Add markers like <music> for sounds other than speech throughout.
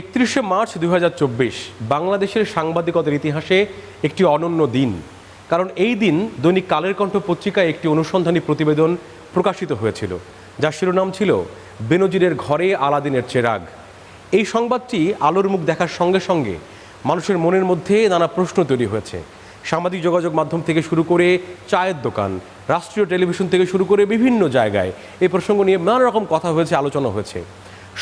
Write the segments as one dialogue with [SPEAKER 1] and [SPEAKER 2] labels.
[SPEAKER 1] একত্রিশে মার্চ দু হাজার চব্বিশ বাংলাদেশের সাংবাদিকতার ইতিহাসে একটি অনন্য দিন। কারণ এই দিন দৈনিক কালের কণ্ঠ পত্রিকায় একটি অনুসন্ধানী প্রতিবেদন প্রকাশিত হয়েছিল, যার শিরোনাম ছিল, বেনজিরের ঘরে আলাদিনের চেরাগ। এই সংবাদটি আলোর মুখ দেখার সঙ্গে সঙ্গে মানুষের মনের মধ্যে নানা প্রশ্ন তৈরি হয়েছে। সামাজিক যোগাযোগ মাধ্যম থেকে শুরু করে চায়ের দোকান, রাষ্ট্রীয় টেলিভিশন থেকে শুরু করে বিভিন্ন জায়গায় এই প্রসঙ্গ নিয়ে নানা রকম কথা হয়েছে, আলোচনা হয়েছে।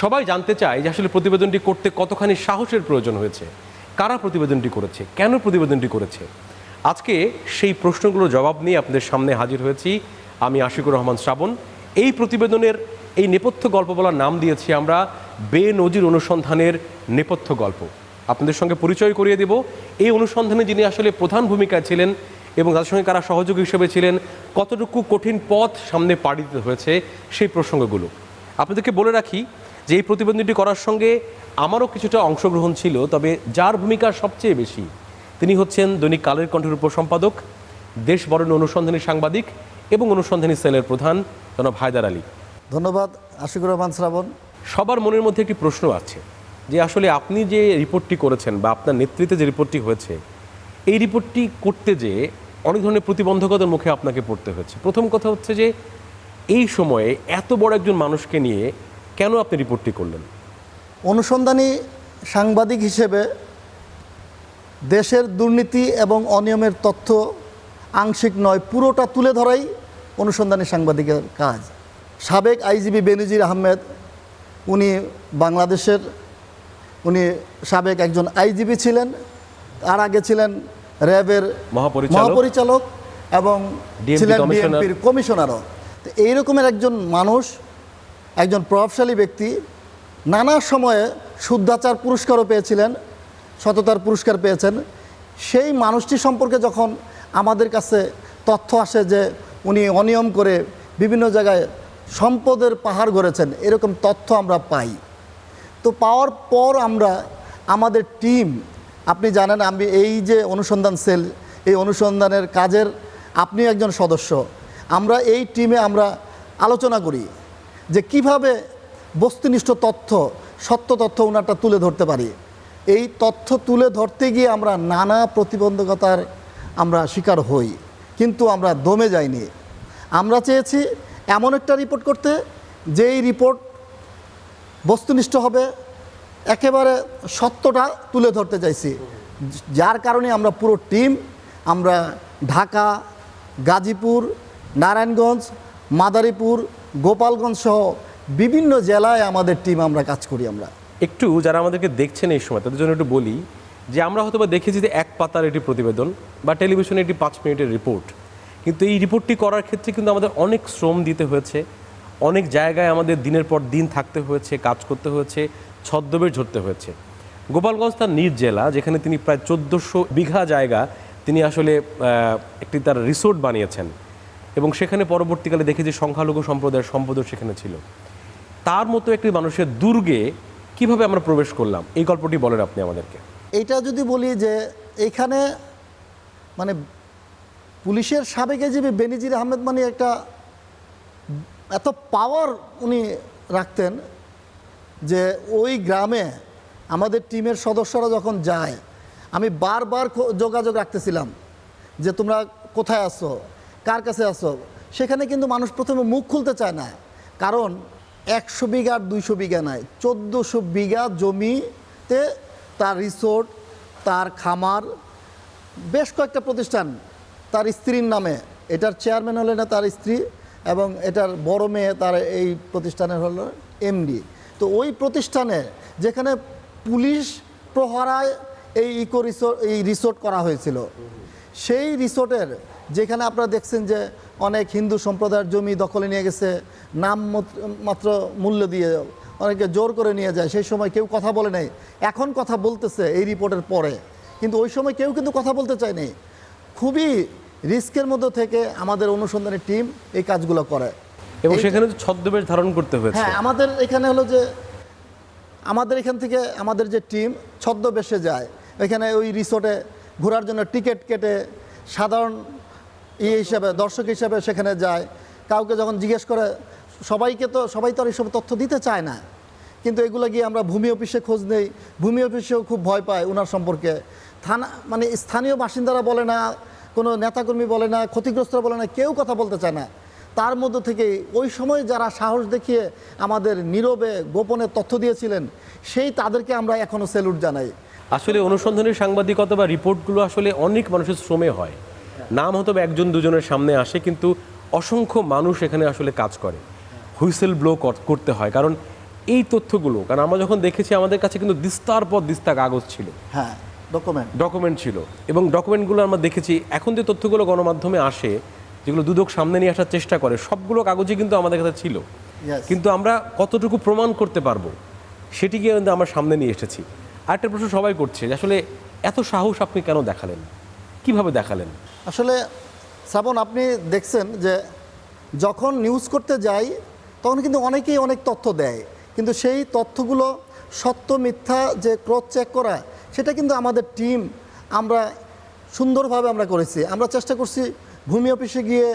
[SPEAKER 1] সবাই জানতে চায় যে আসলে প্রতিবেদনটি করতে কতখানি সাহসের প্রয়োজন হয়েছে। কারা প্রতিবেদনটি করেছে? কেন প্রতিবেদনটি করেছে? আজকে সেই প্রশ্নগুলোর জবাব নিয়ে আপনাদের সামনে হাজির হয়েছি আমি আশিকুর রহমান শ্রাবণ। এই প্রতিবেদনের এই নেপথ্য গল্প বলার নাম দিয়েছি আমরা বে নজির অনুসন্ধানের নেপথ্য গল্প। আপনাদের সঙ্গে পরিচয় করিয়ে দেব। এই অনুসন্ধানে যিনি আসলে প্রধান ভূমিকায় ছিলেন এবং তাদের সঙ্গে কারা সহযোগী হিসেবে ছিলেন, কতটুকু কঠিন পথ সামনে পাড়ি হয়েছে, সেই প্রসঙ্গগুলো। আপনাদেরকে বলে রাখি যে এই প্রতিবেদনটি করার সঙ্গে আমারও কিছুটা অংশগ্রহণ ছিল তবে যার ভূমিকা সবচেয়ে বেশি তিনি হচ্ছেন দৈনিক কালের কণ্ঠের উপসম্পাদক দেশ বরণ অনুসন্ধানী সাংবাদিক এবং অনুসন্ধানী সেলের প্রধান জনাব হায়দার আলী।
[SPEAKER 2] ধন্যবাদ আশিকুর রহমান শ্রাবণ।
[SPEAKER 1] সবার মনের মধ্যে একটি প্রশ্ন আছে যে আসলে আপনি যে রিপোর্টটি করেছেন বা আপনার নেতৃত্বে যে রিপোর্টটি হয়েছে এই রিপোর্টটি করতে যে অনেক ধরনের প্রতিবন্ধকতার মুখে আপনাকে পড়তে হয়েছে। প্রথম কথা হচ্ছে যে এই সময়ে এত বড় একজন মানুষকে নিয়ে কেন আপনি রিপোর্টটি করলেন?
[SPEAKER 2] অনুসন্ধানী সাংবাদিক হিসেবে দেশের দুর্নীতি এবং অনিয়মের তথ্য আংশিক নয় পুরোটা তুলে ধরাই অনুসন্ধানী সাংবাদিকের কাজ। সাবেক আইজিবি বেনজির আহমেদ উনি বাংলাদেশের উনি সাবেক একজন আইজিবি ছিলেন তার আগে ছিলেন র্যাবের
[SPEAKER 1] মহাপরিচালক।
[SPEAKER 2] মহাপরিচালক এবং ছিলেন বিএনপির কমিশনারও। তো এই রকমের একজন মানুষ একজন প্রভাবশালী ব্যক্তি নানা সময়ে শুদ্ধাচার পুরস্কারও পেয়েছিলেন, সততার পুরস্কার পেয়েছেন। সেই মানুষটি সম্পর্কে যখন আমাদের কাছে তথ্য আসে যে উনি অনিয়ম করে বিভিন্ন জায়গায় সম্পদের পাহাড় গড়েছেন, এরকম তথ্য আমরা পাই। তো পাওয়ার পর আমরা আমাদের টিম, আপনি জানেন আমি এই যে অনুসন্ধান সেল, এই অনুসন্ধানের কাজের আপনি একজন সদস্য, আমরা এই টিমে আমরা আলোচনা করি। যে কীভাবে বস্তুনিষ্ঠ তথ্য, সত্য তথ্য ওনারটা তুলে ধরতে পারি। এই তথ্য তুলে ধরতে গিয়ে আমরা নানা প্রতিবন্ধকতার আমরা শিকার হই, কিন্তু আমরা দমে যাইনি। আমরা চেয়েছি এমন একটা রিপোর্ট করতে, যেই রিপোর্ট বস্তুনিষ্ঠ হবে, একেবারে সত্যটা তুলে ধরতে চাইছি। যার কারণে আমরা পুরো টিম, আমরা ঢাকা, গাজীপুর, নারায়ণগঞ্জ, মাদারীপুর গোপালগঞ্জ সহ বিভিন্ন জেলায় আমাদের টিম আমরা কাজ করি আমরা।
[SPEAKER 1] একটু যারা আমাদেরকে দেখছেন এই সময়, তাদের জন্য একটু বলি যে আমরা হয়তো বা দেখেছি যে এক পাতার একটি প্রতিবেদন বা টেলিভিশনে একটি পাঁচ মিনিটের রিপোর্ট কিন্তু এই রিপোর্টটি করার ক্ষেত্রে কিন্তু আমাদের অনেক শ্রম দিতে হয়েছে, অনেক জায়গায় আমাদের দিনের পর দিন থাকতে হয়েছে, কাজ করতে হয়েছে, ছদ্মবেশ ঝরতে হয়েছে। গোপালগঞ্জ তার নিজ জেলা, যেখানে তিনি প্রায় চোদ্দোশো বিঘা জায়গা তিনি আসলে একটি তার রিসোর্ট বানিয়েছেন। এবং সেখানে পরবর্তীকালে দেখে যে সংখ্যালঘু সম্প্রদায়ের সম্পদও সেখানে ছিল। তার মতো একটি মানুষের দুর্গে কীভাবে আমরা প্রবেশ করলাম? এই গল্পটি বলেন আপনি আমাদেরকে।
[SPEAKER 2] এইটা যদি বলি যে এইখানে মানে পুলিশের সাবেক এজিবি বেনিজির আহমেদ মানে একটা এত পাওয়ার উনি রাখতেন যে ওই গ্রামে আমাদের টিমের সদস্যরা যখন যায়, আমি বারবার যোগাযোগ রাখতেছিলাম যে তোমরা কোথায় আছো? কার কাছে আছো? সেখানে কিন্তু মানুষ প্রথমে মুখ খুলতে চায় না। কারণ একশো বিঘা আর দুইশো বিঘা নয় চোদ্দোশো বিঘা জমিতে তার রিসোর্ট তার খামার, বেশ কয়েকটা প্রতিষ্ঠান তার স্ত্রীর নামে। এটার চেয়ারম্যান হলেন না তার স্ত্রী এবং এটার বড় মেয়ে তার এই প্রতিষ্ঠানের হলো এমডি তো ওই প্রতিষ্ঠানে যেখানে পুলিশ প্রহরায় এই ইকো রিসোর্ট এই রিসোর্ট করা হয়েছিল, সেই রিসোর্টের যেখানে আপনারা দেখছেন যে অনেক হিন্দু সম্প্রদায়ের জমি দখলে নিয়ে গেছে নাম মাত্র মূল্য দিয়ে অনেকে জোর করে নিয়ে যায়। সেই সময় কেউ কথা বলে নাই। এখন কথা বলতেছে এই রিপোর্টের পরে। কিন্তু ওই সময় কেউ কিন্তু কথা বলতে চায়নি খুবই রিস্কের মধ্যে থেকে আমাদের অনুসন্ধানের টিম এই কাজগুলো করে।
[SPEAKER 1] এবং সেখানে ছদ্মবেশ ধারণ করতে হয়েছে।
[SPEAKER 2] হ্যাঁ আমাদের এখানে হলো যে আমাদের এখান থেকে আমাদের যে টিম ছদ্মবেশে যায়। এখানে ওই রিসোর্টে ঘোরার জন্য টিকিট কেটে সাধারণ ইয়ে হিসাবে, দর্শক হিসাবে সেখানে যায়। কাউকে যখন জিজ্ঞেস করে, সবাইকে তো, সবাই তো আর এইসব তথ্য দিতে চায় না। কিন্তু এগুলো গিয়ে আমরা ভূমি অফিসে খোঁজ নেই। ভূমি অফিসেও খুব ভয় পায় ওনার সম্পর্কে। থানা মানে স্থানীয় বাসিন্দারা বলে না, কোনো নেতাকর্মী বলে না, ক্ষতিগ্রস্তরা বলে না, কেউ কথা বলতে চায় না। তার মধ্য থেকে ওই সময় যারা সাহস দেখিয়ে আমাদের নীরবে, গোপনে তথ্য দিয়েছিলেন, সেই তাদেরকে আমরা এখনও স্যালুট জানাই।
[SPEAKER 1] আসলে অনুসন্ধানী সাংবাদিকতা বা রিপোর্টগুলো আসলে অনেক মানুষের শ্রমে হয়। নাম হয়তো একজন দুজনের সামনে আসে কিন্তু অসংখ্য মানুষ এখানে আসলে কাজ করে হুইসেল ব্লো করতে হয়। কারণ এই তথ্যগুলো কারণ আমরা যখন দেখেছি আমাদের কাছে কিন্তু দিস্তার পর দিস্তা কাগজ ছিল।
[SPEAKER 2] হ্যাঁ ডকুমেন্ট
[SPEAKER 1] ডকুমেন্ট ছিল। এবং ডকুমেন্টগুলো আমরা দেখেছি এখন যে তথ্যগুলো গণমাধ্যমে আসে যেগুলো দুদক সামনে নিয়ে আসার চেষ্টা করে সবগুলো কাগজই কিন্তু আমাদের কাছে ছিল। কিন্তু আমরা কতটুকু প্রমাণ করতে পারব সেটিকে কিন্তু আমরা সামনে নিয়ে এসেছি। আরেকটা প্রশ্ন সবাই করছে যে আসলে এত সাহস আপনি কেন দেখালেন? কীভাবে দেখালেন?
[SPEAKER 2] আসলে শ্রাবণ আপনি দেখছেন যে যখন নিউজ করতে যাই তখন কিন্তু অনেকেই অনেক তথ্য দেয়। কিন্তু সেই তথ্যগুলো সত্য মিথ্যা যে ক্রস চেক করা সেটা কিন্তু আমাদের টিম আমরা সুন্দরভাবে আমরা করেছি। আমরা চেষ্টা করছি ভূমি অফিসে গিয়ে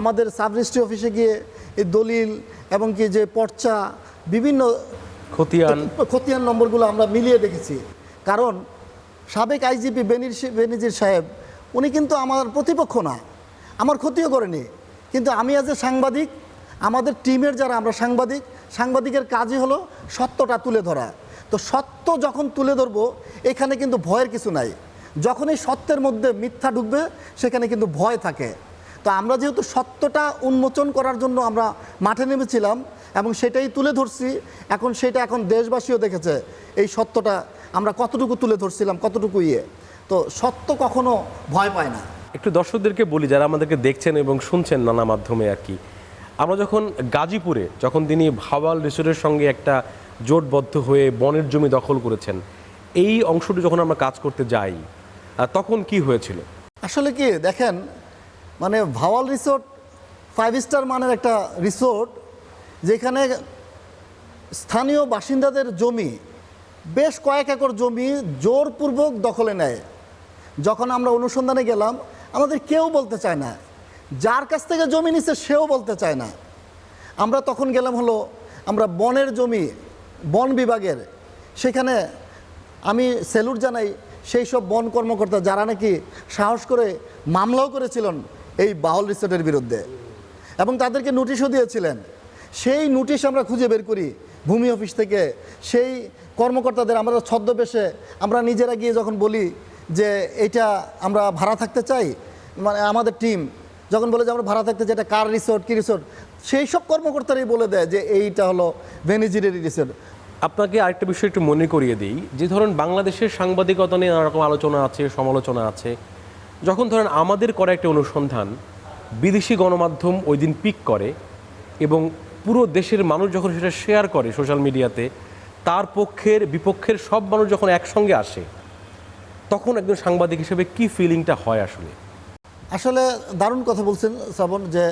[SPEAKER 2] আমাদের সাব রেজিস্ট্রি অফিসে গিয়ে এই দলিল এবং কি যে পর্চা বিভিন্ন
[SPEAKER 1] খতিয়ান।
[SPEAKER 2] খতিয়ান নম্বরগুলো আমরা মিলিয়ে দেখেছি। কারণ সাবেক আইজিপি বেনির বেনিজির সাহেব, উনি কিন্তু আমার প্রতিপক্ষ না। আমার ক্ষতিও করেনি। কিন্তু আমি আজ সাংবাদিক, আমাদের টিমের যারা আমরা সাংবাদিক, সাংবাদিকের কাজই হলো সত্যটা তুলে ধরা। তো সত্য যখন তুলে ধরবো, এখানে কিন্তু ভয়ের কিছু নাই। যখনই সত্যের মধ্যে মিথ্যা ঢুকবে, সেখানে কিন্তু ভয় থাকে। তো আমরা যেহেতু সত্যটা উন্মোচন করার জন্য আমরা মাঠে নেমেছিলাম এবং সেটাই তুলে ধরছি, এখন সেটা এখন দেশবাসীও দেখেছে, এই সত্যটা আমরা কতটুকু তুলে ধরছিলাম কতটুকু ইয়ে? তো সত্য কখনো ভয় পায় না।
[SPEAKER 1] একটু দর্শকদেরকে বলি যারা আমাদেরকে দেখছেন এবং শুনছেন নানা মাধ্যমে আর কি। আমরা যখন গাজীপুরে যখন তিনি ভাওয়াল রিসোর্টের সঙ্গে একটা জোটবদ্ধ হয়ে বনের জমি দখল করেছেন এই অংশটি যখন আমরা কাজ করতে যাই তখন কি হয়েছিল?
[SPEAKER 2] আসলে কি দেখেন মানে ভাওয়াল রিসোর্ট ফাইভ স্টার মানের একটা রিসোর্ট যেখানে স্থানীয় বাসিন্দাদের জমি বেশ কয়েক একর জমি জোরপূর্বক দখলে নেয়। যখন আমরা অনুসন্ধানে গেলাম, আমাদের কেউ বলতে চায় না। যার কাছ থেকে জমি নিচ্ছে সেও বলতে চায় না। আমরা তখন গেলাম হলো, আমরা বনের জমি, বন বিভাগের। সেখানে আমি সেলুট জানাই, সেই সব বন কর্মকর্তা যারা নাকি সাহস করে মামলাও করেছিলেন এই বাউল রিসোর্টের বিরুদ্ধে এবং তাদেরকে নোটিশও দিয়েছিলেন। সেই নোটিশ আমরা খুঁজে বের করি ভূমি অফিস থেকে। সেই কর্মকর্তাদের আমরা ছদ্মবেশে আমরা নিজেরা গিয়ে যখন বলি যে এটা আমরা ভাড়া থাকতে চাই মানে আমাদের টিম যখন বলে যে আমরা ভাড়া থাকতে চাই, এটা কার রিসোর্ট কী রিসোর্ট সেই সব কর্মকর্তারাই বলে দেয় যে এইটা হলো ভেনিজিরের রিসোর্ট
[SPEAKER 1] আপনাকে আরেকটা বিষয় একটু মনে করিয়ে দিই, যে ধরুন বাংলাদেশের সাংবাদিকতা নিয়ে নানা রকম আলোচনা আছে, সমালোচনা আছে। যখন ধরেন আমাদের করা একটা অনুসন্ধান, বিদেশি গণমাধ্যম ওই দিন পিক করে এবং পুরো দেশের মানুষ যখন সেটা শেয়ার করে সোশ্যাল মিডিয়াতে তার পক্ষের বিপক্ষের সব মানুষ যখন একসঙ্গে আসে, তখন একজন সাংবাদিক হিসেবে কি ফিলিংটা হয় আসলে?
[SPEAKER 2] আসলে দারুণ কথা বলছেন শ্রাবণ যে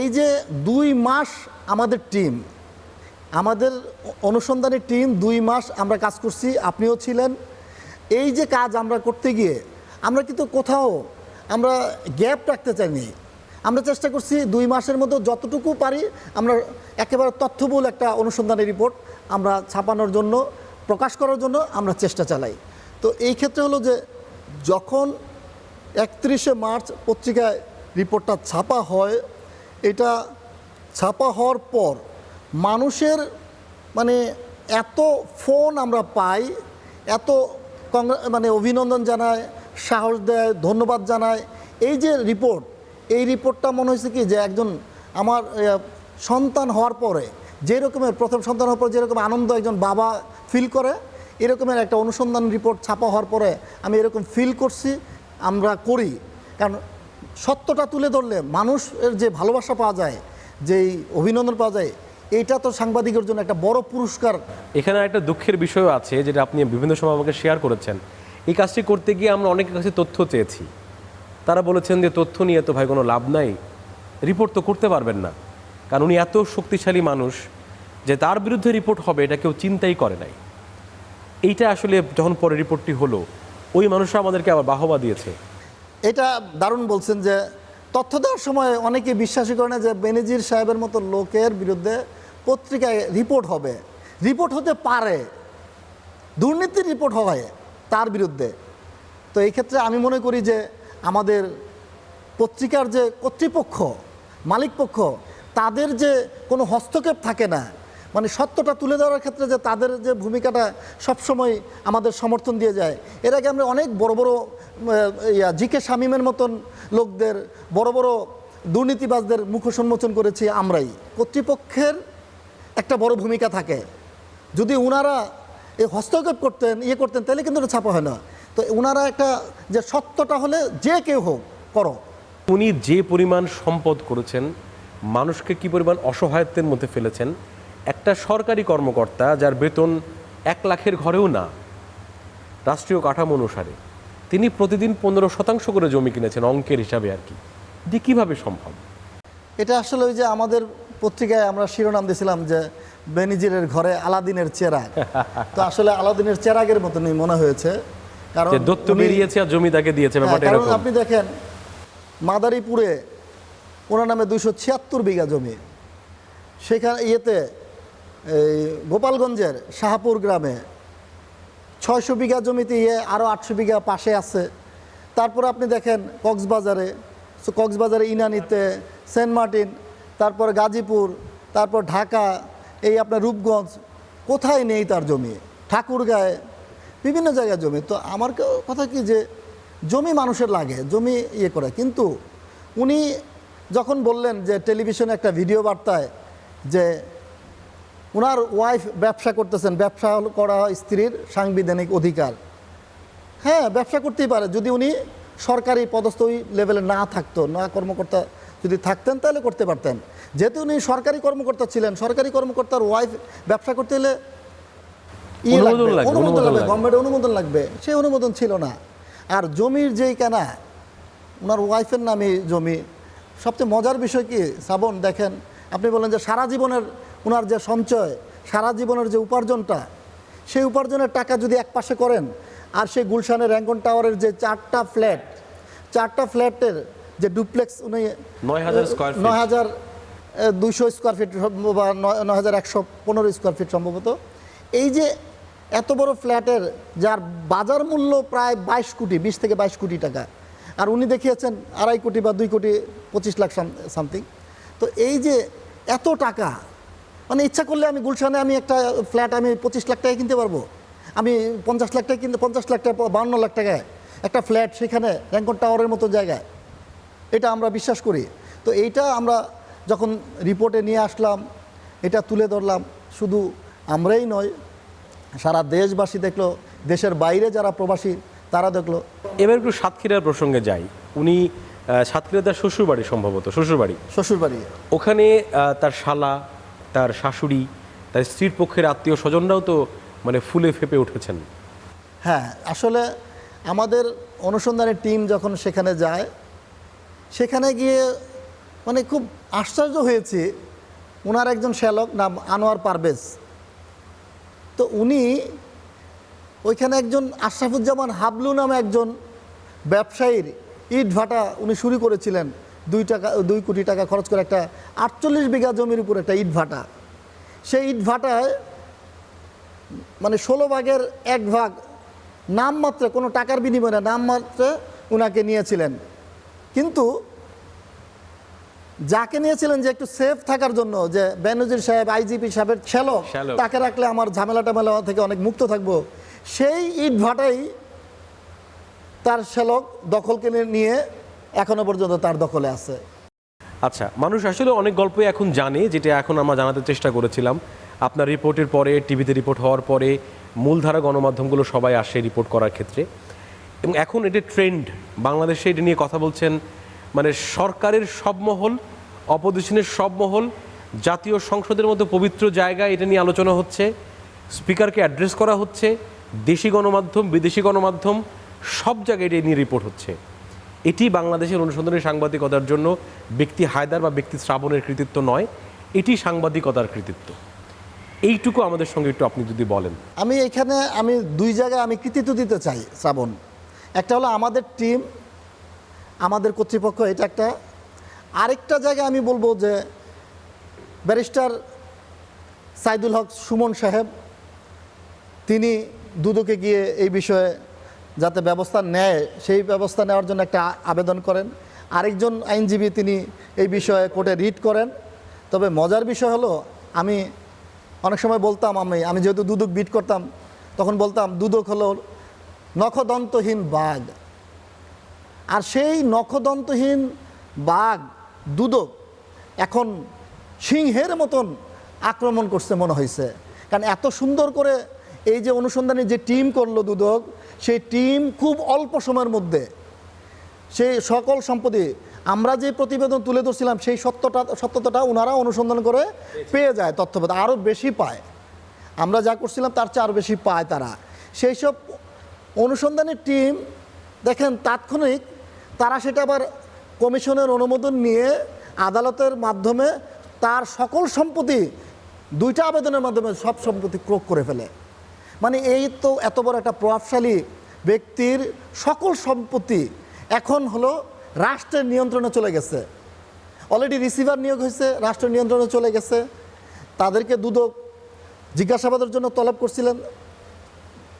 [SPEAKER 2] এই যে দুই মাস আমাদের টিম আমাদের অনুসন্ধানী টিম দুই মাস আমরা কাজ করছি, আপনিও ছিলেন। এই যে কাজ আমরা করতে গিয়ে আমরা কিন্তু কোথাও আমরা গ্যাপ রাখতে চাইনি। আমরা চেষ্টা করছি দুই মাসের মধ্যে যতটুকু পারি, আমরা একেবারে তথ্যবহুল একটা অনুসন্ধানের রিপোর্ট আমরা ছাপানোর জন্য, প্রকাশ করার জন্য আমরা চেষ্টা চালাই। তো এই ক্ষেত্রে হলো যে, যখন একত্রিশে মার্চ পত্রিকায় রিপোর্টটা ছাপা হয়, এটা ছাপা হওয়ার পর মানুষের মানে এত ফোন আমরা পাই, এত মানে অভিনন্দন জানায়, সাহস দেয়, ধন্যবাদ জানায়, এই যে রিপোর্ট এই রিপোর্টটা মনে হয়েছে কি যে একজন আমার সন্তান হওয়ার পরে যে রকমের, প্রথম সন্তান হওয়ার পর যেরকম আনন্দ একজন বাবা ফিল করে এরকমের একটা অনুসন্ধান রিপোর্ট ছাপা হওয়ার পরে আমি এরকম ফিল করছি, আমরা করি। কারণ সত্যটা তুলে ধরলে মানুষের যে ভালোবাসা পাওয়া যায় যেই অভিনন্দন পাওয়া যায়, এইটা তো সাংবাদিকের জন্য একটা বড় পুরস্কার।
[SPEAKER 1] এখানে একটা দুঃখের বিষয় আছে, যেটা আপনি বিভিন্ন সময় আমাকে শেয়ার করেছেন। এই কাজটি করতে গিয়ে আমরা অনেকের কাছে তথ্য চেয়েছি। তারা বলেছেন যে তথ্য নিয়ে তো ভাই কোনো লাভ নাই। রিপোর্ট তো করতে পারবেন না। কারণ উনি এত শক্তিশালী মানুষ যে তার বিরুদ্ধে রিপোর্ট হবে, এটা কেউ চিন্তাই করে নাই। এইটা আসলে যখন পরে রিপোর্টটি হলো, ওই মানুষরা আমাদেরকে আবার বাহবা দিয়েছে।
[SPEAKER 2] এটা দারুণ বলছেন যে তথ্য দেওয়ার সময় অনেকে বিশ্বাসই করে না যে বেনজির সাহেবের মতো লোকের বিরুদ্ধে পত্রিকায় রিপোর্ট হবে। রিপোর্ট হতে পারে। দুর্নীতির রিপোর্ট হয় তার বিরুদ্ধে। তো এই ক্ষেত্রে আমি মনে করি যে আমাদের পত্রিকার যে কর্তৃপক্ষ মালিকপক্ষ তাদের যে কোনো হস্তক্ষেপ থাকে না মানে সত্যটা তুলে ধরার ক্ষেত্রে যে তাদের যে ভূমিকাটা সবসময় আমাদের সমর্থন দিয়ে যায়। এর আগে আমরা অনেক বড় বড় জিকে শামীমের মতন লোকদের, বড় বড় দুর্নীতিবাজদের মুখোন্মোচন করেছি আমরাই। কর্তৃপক্ষের একটা বড় ভূমিকা থাকে। যদি ওনারা এই হস্তক্ষেপ করতেন ইয়ে করতেন, তাহলে কিন্তু ছাপা হয় না। তো ওনারা একটা যে সত্যটা হলে যে কেউ হোক করো।
[SPEAKER 1] উনি যে পরিমাণ সম্পদ করেছেন মানুষকে কি পরিমাণ অসহায়ত্বের মধ্যে ফেলেছেন একটা সরকারি কর্মকর্তা যার বেতন এক লাখের ঘরেও না রাষ্ট্রীয় কাঠামো অনুসারে তিনি প্রতিদিন পনেরো শতাংশ করে জমি কিনেছেন অঙ্কের হিসাবে আর কি। এটি কীভাবে সম্ভব?
[SPEAKER 2] এটা আসলে ওই যে আমাদের পত্রিকায় আমরা শিরোনাম দিয়েছিলাম যে বেনিজিরের ঘরে আলাদিনের চেরাগ। <laughs> তো আসলে আলাদিনের চেরাগের মতনই মনে হয়েছে। কারণ
[SPEAKER 1] যে দত্ত বেরিয়েছে আর জমি তাকে দিয়েছে
[SPEAKER 2] হ্যাঁ,
[SPEAKER 1] ব্যাপারটা
[SPEAKER 2] কারণ
[SPEAKER 1] এরকম।
[SPEAKER 2] আপনি দেখেন মাদারীপুরে ওনার নামে দুইশো ছিয়াত্তর বিঘা জমি। সেখানে ইয়েতে এই গোপালগঞ্জের শাহপুর গ্রামে ছয়শো বিঘা জমিতে ইয়ে আরও আটশো বিঘা পাশে আছে। তারপর আপনি দেখেন কক্সবাজারে সো কক্সবাজারে ইনানিতে সেন্ট মার্টিন তারপর গাজীপুর তারপর ঢাকা এই আপনার রূপগঞ্জ কোথায় নেই তার জমি? ঠাকুরগাঁয়ে বিভিন্ন জায়গায় জমি। তো আমার কথা কি যে, জমি মানুষের লাগে, জমি ইয়ে করে। কিন্তু উনি যখন বললেন যে, টেলিভিশনে একটা ভিডিও বার্তায় যে ওনার ওয়াইফ ব্যবসা করতেছেন, ব্যবসা করা স্ত্রীর সাংবিধানিক অধিকার। হ্যাঁ ব্যবসা করতেই পারে। যদি উনি সরকারি পদস্থ ওই লেভেলে না থাকতো, না কর্মকর্তা যদি থাকতেন, তাহলে করতে পারতেন। যেহেতু উনি সরকারি কর্মকর্তা ছিলেন, সরকারি কর্মকর্তার ওয়াইফ ব্যবসা করতে হলে
[SPEAKER 1] অনুমোদন
[SPEAKER 2] লাগবে,
[SPEAKER 1] লাগবে,
[SPEAKER 2] অনুমোদন লাগবে
[SPEAKER 1] লাগবে।
[SPEAKER 2] গভর্নমেন্টের অনুমোদন লাগবে। সেই অনুমোদন ছিল না। আর জমির যেই কেনা ওনার ওয়াইফের নামে জমি সবচেয়ে মজার বিষয় কি শ্রাবণ দেখেন আপনি বলেন যে সারা জীবনের ওনার যে সঞ্চয় সারা জীবনের যে উপার্জনটা সেই উপার্জনের টাকা যদি এক পাশে করেন আর সেই গুলশানের র্যাঙ্কন টাওয়ারের যে চারটা ফ্ল্যাট চারটা ফ্ল্যাটের যে ডুপ্লেক্স উনি
[SPEAKER 1] 9,000 স্কয়ার
[SPEAKER 2] নয় হাজার দুইশো স্কোয়ার ফিট বা নয় হাজার একশো পনেরো স্কোয়ার ফিট সম্ভবত। এই যে এত বড় ফ্ল্যাটের, যার বাজার মূল্য প্রায় বাইশ কোটি, বিশ থেকে বাইশ কোটি টাকা। আর উনি দেখিয়েছেন আড়াই কোটি বা দুই কোটি, পঁচিশ লাখ সামথিং। তো এই যে এত টাকা মানে ইচ্ছা করলে আমি গুলশানে আমি একটা ফ্ল্যাট, আমি পঁচিশ লাখ টাকায় কিনতে পারব। আমি পঞ্চাশ লাখ টাকা কিনতে, পঞ্চাশ লাখ টাকা বাউন্ন লাখ টাকায় একটা ফ্ল্যাট সেখানে র্যাঙ্কন টাওয়ারের মতো জায়গায়। এটা আমরা বিশ্বাস করি। তো এইটা আমরা যখন রিপোর্টে নিয়ে আসলাম, এটা তুলে ধরলাম, শুধু আমরাই নয় সারা দেশবাসী দেখল দেশের বাইরে যারা প্রবাসী তারা দেখল।
[SPEAKER 1] এবার একটু সাতক্ষীরার প্রসঙ্গে যাই। উনি সাতক্ষীরা তার শ্বশুরবাড়ি সম্ভবত শ্বশুরবাড়ি।
[SPEAKER 2] শ্বশুরবাড়ি।
[SPEAKER 1] ওখানে তার শালা তার শাশুড়ি তার স্ত্রীর পক্ষের আত্মীয় স্বজনরাও তো মানে ফুলে ফেপে উঠেছেন।
[SPEAKER 2] হ্যাঁ আসলে আমাদের অনুসন্ধানের টিম যখন সেখানে যায় সেখানে গিয়ে মানে খুব আশ্চর্য হয়েছি। ওনার একজন শ্যালক নাম আনোয়ার পারভেজ। তো উনি ওইখানে একজন আশরাফুজ্জামান হাবলু নামে একজন ব্যবসায়ীর ইট ভাটা উনি শুরু করেছিলেন। দুই টাকা, দুই কোটি টাকা খরচ করে একটা আটচল্লিশ বিঘা জমির উপর একটা ইট ভাটা। সেই ইট ভাটায় মানে ষোলো ভাগের এক ভাগ নামমাত্রে, কোনো টাকার বিনিময়ে নামমাত্রে উনাকে নিয়েছিলেন। কিন্তু যাকে নিয়েছিলেন যে একটু সেফ থাকার জন্য যে বেনজির সাহেব আইজিপি সাহেবের
[SPEAKER 1] শ্যালক।
[SPEAKER 2] তাকে রাখলে আমার ঝামেলা টামেলা থেকে অনেক মুক্ত থাকব। সেই ইট ভাটাই তার শ্যালক দখলকে নিয়ে এখনও পর্যন্ত তার দখলে আছে।
[SPEAKER 1] আচ্ছা মানুষ আসলে অনেক গল্পই এখন জানে যেটা এখন আমরা জানাতে চেষ্টা করেছিলাম। আপনার রিপোর্টের পরে টিভিতে রিপোর্ট হওয়ার পরে মূলধারা গণমাধ্যমগুলো সবাই আসে রিপোর্ট করার ক্ষেত্রে। এবং এখন এটা ট্রেন্ড বাংলাদেশে এটা নিয়ে কথা বলছেন মানে সরকারের সব মহল, অপোজিশনের সব মহল, জাতীয় সংসদের মতো পবিত্র জায়গায় এটা নিয়ে আলোচনা হচ্ছে, স্পিকারকে অ্যাড্রেস করা হচ্ছে, দেশি গণমাধ্যম, বিদেশি গণমাধ্যম, সব জায়গায় এটা নিয়ে রিপোর্ট হচ্ছে। এটি বাংলাদেশের অনুসন্ধানী সাংবাদিকতার জন্য ব্যক্তি হায়দার বা ব্যক্তি শ্রাবণের কৃতিত্ব নয়, এটি সাংবাদিকতার কৃতিত্ব। এইটুকু আমাদের সঙ্গে একটু আপনি যদি বলেন।
[SPEAKER 2] আমি এখানে, আমি দুই জায়গায় আমি কৃতিত্ব দিতে চাই শ্রাবণ। একটা হলো আমাদের টিম আমাদের কর্তৃপক্ষ এটা একটা আরেকটা জায়গায় আমি বলব যে ব্যারিস্টার সাইদুল হক সুমন সাহেব, তিনি দুদকে গিয়ে এই বিষয়ে যাতে ব্যবস্থা নেয়, সেই ব্যবস্থা নেওয়ার জন্য একটা আবেদন করেন। আরেকজন আইনজীবী তিনি এই বিষয়ে কোর্টে রিট করেন। তবে মজার বিষয় হলো, আমি অনেক সময় বলতাম আমি আমি যেহেতু দুদক বিট করতাম, তখন বলতাম, দুদক হলো নখদন্তহীন বাঘ। আর সেই নখদন্তহীন বাঘ, দুদক এখন সিংহের মতন আক্রমণ করছে মনে হয়েছে কারণ এত সুন্দর করে এই যে অনুসন্ধানী যে টিম করল দুদক, সেই টিম খুব অল্প সময়ের মধ্যে সেই সকল সম্পত্তি, আমরা যে প্রতিবেদন তুলে ধরছিলাম, সেই সত্যটা, সত্যতাটা ওনারা অনুসন্ধান করে পেয়ে যায় তথ্যপদ আরও বেশি পায়। আমরা যা করছিলাম, তার চেয়ে আরও বেশি পায় তারা। সেই সব অনুসন্ধানী টিম, দেখেন তাৎক্ষণিক তারা সেটা আবার কমিশনের অনুমোদন নিয়ে আদালতের মাধ্যমে তার সকল সম্পত্তি, দুইটা আবেদনের মাধ্যমে সব সম্পত্তি ক্রোক করে ফেলে। মানে এই তো এত বড় একটা প্রভাবশালী ব্যক্তির সকল সম্পত্তি এখন হলো রাষ্ট্রের নিয়ন্ত্রণে চলে গেছে। অলরেডি রিসিভার নিয়োগ হয়েছে, রাষ্ট্রের নিয়ন্ত্রণে চলে গেছে। তাদেরকে দুদক জিজ্ঞাসাবাদের জন্য তলব করছিলেন।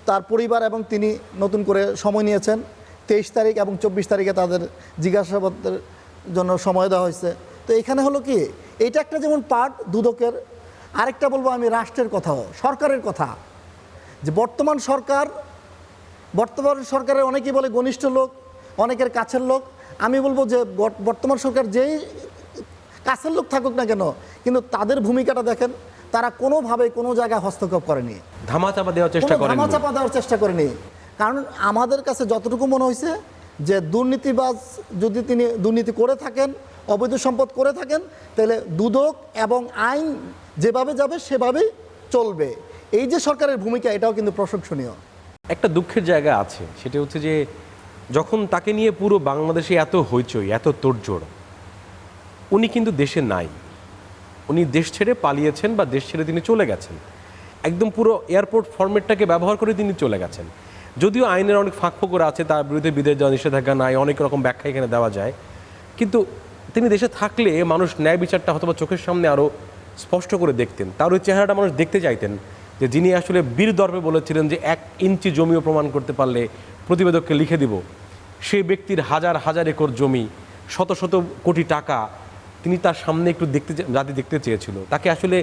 [SPEAKER 2] তার পরিবার এবং তিনি নতুন করে সময় নিয়েছেন। তেইশ তারিখ এবং চব্বিশ তারিখে তাদের জিজ্ঞাসাবাদের জন্য সময় দেওয়া হয়েছে। তো এখানে হলো কি এইটা একটা যেমন পার্ট দুদকের আরেকটা বলব আমি রাষ্ট্রের কথাও সরকারের কথা। যে বর্তমান সরকার বর্তমান সরকারের অনেকেই বলে ঘনিষ্ঠ লোক অনেকের কাছের লোক। আমি বলব যে বর্তমান সরকার যেই কাছের লোক থাকুক না কেন কিন্তু তাদের ভূমিকাটা দেখেন তারা কোনোভাবে কোনো জায়গায় হস্তক্ষেপ করেনি।
[SPEAKER 1] ধামাচাপা দেওয়ার চেষ্টা করেন
[SPEAKER 2] ধামাচাপা দেওয়ার চেষ্টা করেনি। কারণ আমাদের কাছে যতটুকু মনে হয়েছে যে দুর্নীতিবাজ যদি তিনি দুর্নীতি করে থাকেন, অবৈধ সম্পদ করে থাকেন, তাহলে দুদক এবং আইন যেভাবে যাবে, সেভাবেই চলবে। এই যে সরকারের ভূমিকা, এটাও কিন্তু প্রশংসনীয়।
[SPEAKER 1] একটা দুঃখের জায়গা আছে, সেটা হচ্ছে যে যখন তাকে নিয়ে পুরো বাংলাদেশে এত হইচই, এত তোড়জোড়, উনি কিন্তু দেশে নাই। উনি দেশ ছেড়ে পালিয়েছেন বা দেশ ছেড়ে তিনি চলে গেছেন। একদম পুরো এয়ারপোর্ট ফরম্যাটটাকে ব্যবহার করে তিনি চলে গেছেন। যদিও আইনের অনেক ফাঁক ফোকর আছে, তার বিরুদ্ধে বিদেশ যাওয়া নিষেধাজ্ঞা নাই, অনেক রকম ব্যাখ্যা এখানে দেওয়া যায়। কিন্তু তিনি দেশে থাকলে মানুষ ন্যায় বিচারটা হয়তো চোখের সামনে আরও স্পষ্ট করে দেখতেন। তার ওই চেহারাটা মানুষ দেখতে চাইতেন যে যিনি আসলে বীর দর্পে বলেছিলেন যে এক ইঞ্চি জমিও প্রমাণ করতে পারলে প্রতিবেদককে লিখে দিব। সেই ব্যক্তির হাজার হাজার একর জমি, শত শত কোটি টাকা তিনি তার সামনে একটু দেখতে জাতি দেখতে চেয়েছিল। তাকে আসলে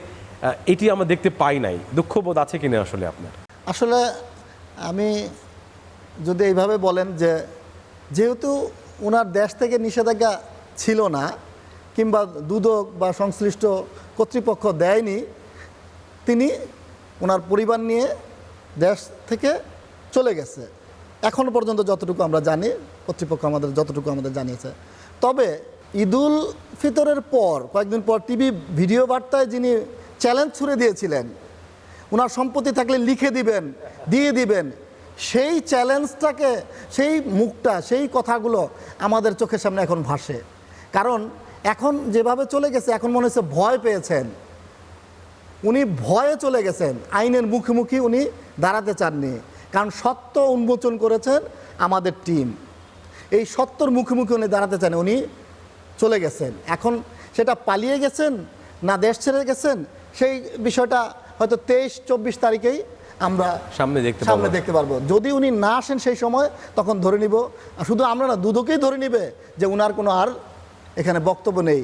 [SPEAKER 1] এটি আমরা দেখতে পাই নাই। দুঃখবোধ আছে কিনা আসলে আপনার?
[SPEAKER 2] আসলে আমি যদি এইভাবে বলেন যে যেহেতু ওনার দেশ থেকে নিষেধাজ্ঞা ছিল না, কিংবা দুদক বা সংশ্লিষ্ট কর্তৃপক্ষ দেয়নি, তিনি ওনার পরিবার নিয়ে দেশ থেকে চলে গেছে। এখন পর্যন্ত যতটুকু আমরা জানি, কর্তৃপক্ষ আমাদের যতটুকু আমাদের জানিয়েছে। তবে ঈদুল ফিতরের পর, কয়েকদিন পর টিভি ভিডিও বার্তায় যিনি চ্যালেঞ্জ ছুড়ে দিয়েছিলেন ওনার সম্পত্তি থাকলে লিখে দিবেন, দিয়ে দিবেন। সেই চ্যালেঞ্জটাকে সেই মুখটা, সেই কথাগুলো আমাদের চোখের সামনে এখন ভাসে। কারণ এখন যেভাবে চলে গেছে, এখন মনে হচ্ছে ভয় পেয়েছেন। উনি ভয়ে চলে গেছেন। আইনের মুখোমুখি উনি দাঁড়াতে চাননি। কারণ সত্য উন্মোচন করেছেন আমাদের টিম এই সত্যর মুখোমুখি উনি দাঁড়াতে চান উনি চলে গেছেন। এখন সেটা পালিয়ে গেছেন না দেশ ছেড়ে গেছেন, সেই বিষয়টা হয়তো তেইশ চব্বিশ তারিখেই আমরা
[SPEAKER 1] সামনে দেখতে
[SPEAKER 2] সামনে দেখতে পারব। যদি উনি না আসেন সেই সময় তখন ধরে নিব। শুধু আমরা না দুদকেই ধরে নিবে যে উনার কোনো আর এখানে বক্তব্য নেই।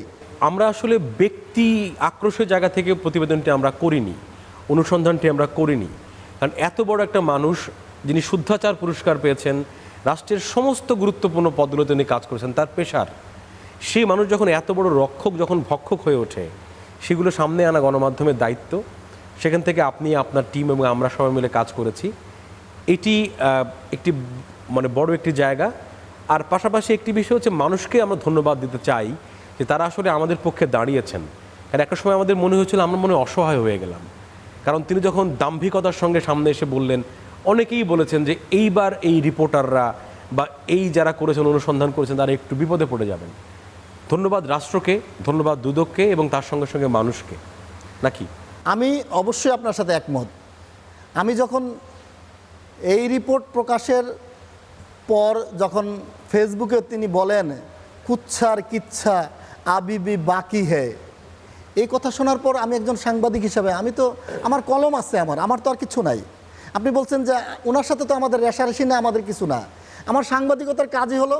[SPEAKER 1] আমরা আসলে ব্যক্তি আক্রোশের জায়গা থেকে প্রতিবেদনটি আমরা করিনি অনুসন্ধানটি আমরা করিনি। কারণ এত বড় একটা মানুষ যিনি শুদ্ধাচার পুরস্কার পেয়েছেন রাষ্ট্রের সমস্ত গুরুত্বপূর্ণ পদগুলোতে উনি কাজ করেছেন তার পেশার। সেই মানুষ যখন এত বড় রক্ষক যখন ভক্ষক হয়ে ওঠে সেগুলো সামনে আনা গণমাধ্যমের দায়িত্ব। সেখান থেকে আপনি আপনার টিম এবং আমরা সবাই মিলে কাজ করেছি। এটি একটি মানে বড় একটি জায়গা। আর পাশাপাশি একটি বিষয় হচ্ছে মানুষকে আমরা ধন্যবাদ দিতে চাই যে তারা আসলে আমাদের পক্ষে দাঁড়িয়েছেন। কারণ একটা সময় আমাদের মনে হয়েছিল আমরা মনে অসহায় হয়ে গেলাম। কারণ তিনি যখন দাম্ভিকতার সঙ্গে সামনে এসে বললেন, অনেকেই বলেছেন যে এইবার এই রিপোর্টাররা বা এই যারা করেছেন, অনুসন্ধান করেছেন, তারা একটু বিপদে পড়ে যাবেন। ধন্যবাদ রাষ্ট্রকে, ধন্যবাদ দুদককে এবং তার সঙ্গে সঙ্গে মানুষকে। নাকি?
[SPEAKER 2] আমি অবশ্যই আপনার সাথে একমত। আমি যখন এই রিপোর্ট প্রকাশের পর যখন ফেসবুকে তিনি বলেন কুচ্ছার কিচ্ছা, আবিবি বাকি হে। এই কথা শোনার পর আমি একজন সাংবাদিক হিসাবে, আমি তো, আমার কলম আছে আমার আমার তো আর কিছু নাই। আপনি বলছেন যে ওনার সাথে তো আমাদের রেশারেশি না আমাদের কিছু না। আমার সাংবাদিকতার কাজই হলো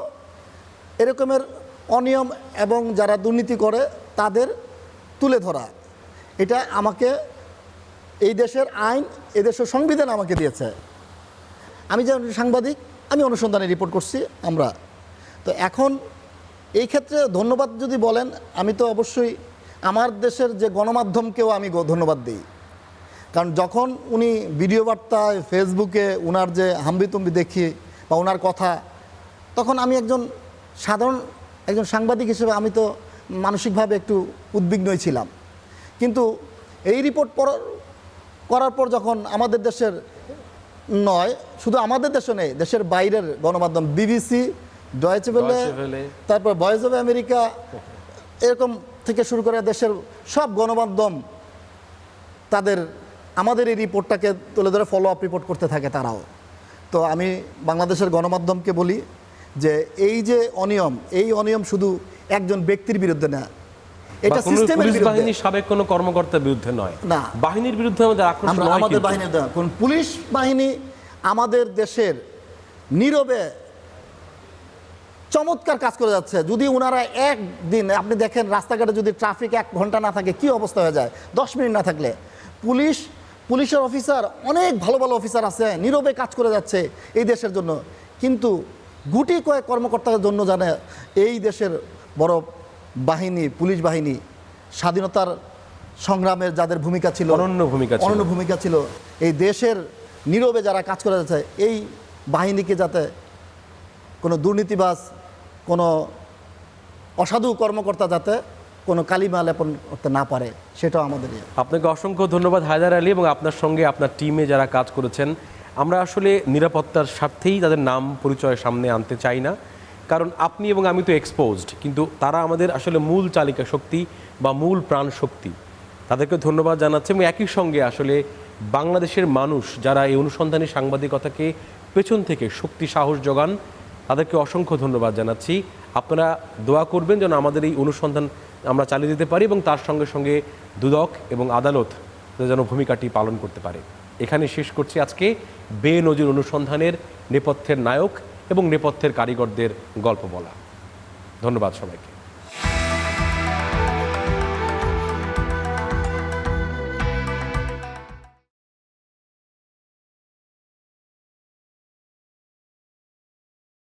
[SPEAKER 2] এরকমের অনিয়ম এবং যারা দুর্নীতি করে, তাদের তুলে ধরা। এটা আমাকে এই দেশের আইন, এই দেশের সংবিধান আমাকে দিয়েছে। আমি যে সাংবাদিক, আমি অনুসন্ধানে রিপোর্ট করছি আমরা। তো এখন এই ক্ষেত্রে ধন্যবাদ যদি বলেন, আমি তো অবশ্যই আমার দেশের যে গণমাধ্যমকেও আমি ধন্যবাদ দিই। কারণ যখন উনি ভিডিও বার্তায় ফেসবুকে উনার যে হাম্বিতম্বি দেখি বা ওনার কথা, তখন আমি একজন সাধারণ, একজন সাংবাদিক হিসেবে আমি তো মানসিকভাবে একটু উদ্বিগ্নই ছিলাম। কিন্তু এই রিপোর্ট করার পর যখন আমাদের দেশের নয় শুধু আমাদের দেশে নেই দেশের বাইরের গণমাধ্যম বিবিসি ডয়েচে
[SPEAKER 1] Deutsche
[SPEAKER 2] তারপর ভয়েস অফ আমেরিকা এরকম থেকে শুরু করে দেশের সব গণমাধ্যম তাদের আমাদের এই রিপোর্টটাকে তুলে ধরে ফলো আপ রিপোর্ট করতে থাকে তারাও। তো আমি বাংলাদেশের গণমাধ্যমকে বলি যে এই যে অনিয়ম এই অনিয়ম শুধু একজন ব্যক্তির বিরুদ্ধে না এটা সিস্টেমের
[SPEAKER 1] পুলিশ বাহিনীর সাবেক কোনো কর্মকর্তার বিরুদ্ধে নয়।
[SPEAKER 2] না।
[SPEAKER 1] বাহিনীর বিরুদ্ধে আমাদের নয়
[SPEAKER 2] আমাদের বাহিনীর কোন পুলিশ বাহিনী আমাদের দেশের নীরবে চমৎকার কাজ করে যাচ্ছে। যদি ওনারা একদিন আপনি দেখেন রাস্তাঘাটে যদি ট্রাফিক এক ঘণ্টা না থাকে কি অবস্থা হয়ে যায়? দশ মিনিট না থাকলে। পুলিশ পুলিশের অফিসার অনেক ভালো ভালো অফিসার আছে নীরবে কাজ করে যাচ্ছে এই দেশের জন্য। কিন্তু গুটি কয়েক কর্মকর্তার জন্য জানে এই দেশের বড় বাহিনী পুলিশ বাহিনী স্বাধীনতার সংগ্রামের যাদের ভূমিকা ছিল
[SPEAKER 1] অনন্য ভূমিকা
[SPEAKER 2] অনন্য ভূমিকা ছিল। এই দেশের নীরবে যারা কাজ করে যাচ্ছে এই বাহিনীকে যাতে কোনো দুর্নীতিবাজ কোনো অসাধু কর্মকর্তা যাতে কোনো কালিমা লেপন করতে না পারে সেটাও আমাদের।
[SPEAKER 1] আপনাকে অসংখ্য ধন্যবাদ হায়দার আলী এবং আপনার সঙ্গে আপনার টিমে যারা কাজ করেছেন। আমরা আসলে নিরাপত্তার স্বার্থেই তাদের নাম পরিচয় সামনে আনতে চাই না। কারণ আপনি এবং আমি তো এক্সপোজড কিন্তু তারা আমাদের আসলে মূল চালিকা শক্তি বা মূল প্রাণ শক্তি। তাদেরকে ধন্যবাদ জানাচ্ছি এবং একই সঙ্গে আসলে বাংলাদেশের মানুষ যারা এই অনুসন্ধানী সাংবাদিকতাকে পেছন থেকে শক্তি সাহস যোগান, তাদেরকে অসংখ্য ধন্যবাদ জানাচ্ছি। আপনারা দোয়া করবেন যেন আমাদের এই অনুসন্ধান আমরা চালিয়ে দিতে পারি এবং তার সঙ্গে সঙ্গে দুদক এবং আদালত যেন ভূমিকাটি পালন করতে পারে। এখানে শেষ করছি আজকে। বে নজির অনুসন্ধানের নেপথ্যের নায়ক এবং নেপথ্যের কারিগরদের গল্প বলা। ধন্যবাদ সবাইকে।